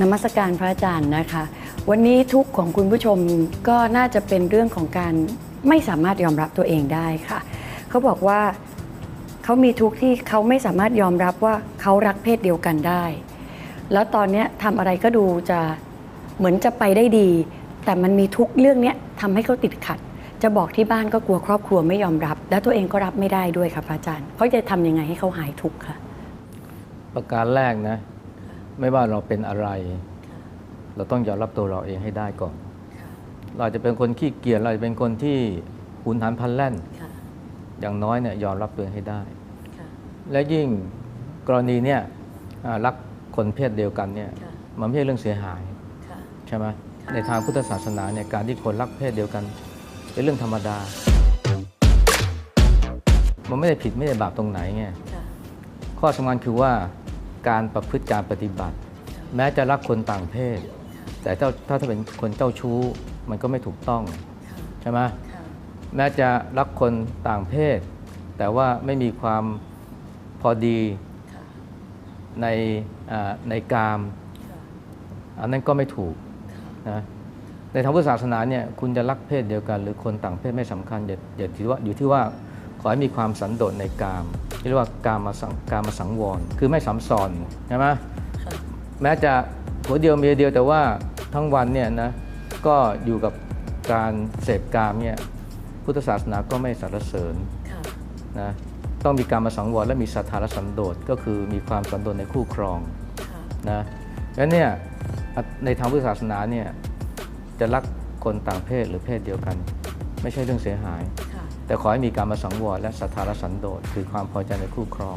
นมัสการพระอาจารย์นะคะ วันนี้ทุกของคุณผู้ชมก็น่าจะเป็นเรื่องของการไม่สามารถยอมรับตัวเองได้ค่ะ เขาบอกว่าเขามีทุกที่เขาไม่สามารถยอมรับว่าเขารักเพศเดียวกันได้ แล้วตอนนี้ทำอะไรก็ดูจะเหมือนจะไปได้ดี แต่มันมีทุกเรื่องเนี้ยทำให้เขาติดขัด จะบอกที่บ้านก็กลัวครอบครัวไม่ยอมรับ และตัวเองก็รับไม่ได้ด้วยค่ะพระอาจารย์เขาจะทำยังไงให้เขาหายทุกข์ค่ะ ประการแรกนะ ไม่ว่าเราเป็นอะไร เราต้องยอมรับตัวเราเองให้ได้ก่อน เราอาจจะเป็นคนขี้เกียจเราอาจจะเป็นคนที่หุนหันพลันแล่น อย่างน้อยเนี่ยยอมรับตัวเองให้ได้ และยิ่งกรณีเนี่ยอ่ารักคนเพศเดียวกันเนี่ยค่ะมันไม่ใช่เรื่องเสียหายใช่ไหมในทางพุทธศาสนาเนี่ยการที่คนรักเพศเดียวกัน เป็นเรื่องธรรมดา มันไม่ได้ผิดไม่ได้บาปตรงไหนไงข้อสำคัญคือว่า การประพฤติการปฏิบัติ แม้จะรักคนต่างเพศ แต่ถ้าถ้าถ้าเป็นคนเจ้าชู้มันก็ไม่ถูกต้องใช่ไหมแม้จะรักคนต่างเพศ แต่ว่าไม่มีความพอดีในอ่าในกาม อันนั้นก็ไม่ถูกนะในทางพุทธศาสนาเนี่ยคุณจะรักเพศเดียวกัน หรือคนต่างเพศไม่สำคัญอย่าอย่าถือว่าอยู่ที่ว่า ขอให้มีความสันโดษในกามเรียกว่ากามมาสังกามมาสังวร คือไม่สัมซอนใช่ไหมแม้จะหัวเดียวเมียเดียวแต่ว่าทั้งวันเนี่ยนะก็อยู่กับการเสพกามเนี่ยพุทธศาสนาก็ไม่สรรเสริญนะต้องมีการมาสังวรและมีศรัทธาและสันโดษก็คือมีความสันโดษในคู่ครองนะแล้วเนี่ยในทางพุทธศาสนาเนี่ยจะรักคนต่างเพศหรือเพศเดียวกัน ไม่ใช่เรื่องเสียหาย แต่ขอให้มีการมาสังวรและสัทธาระสันโดษคือความพอใจในคู่ครอง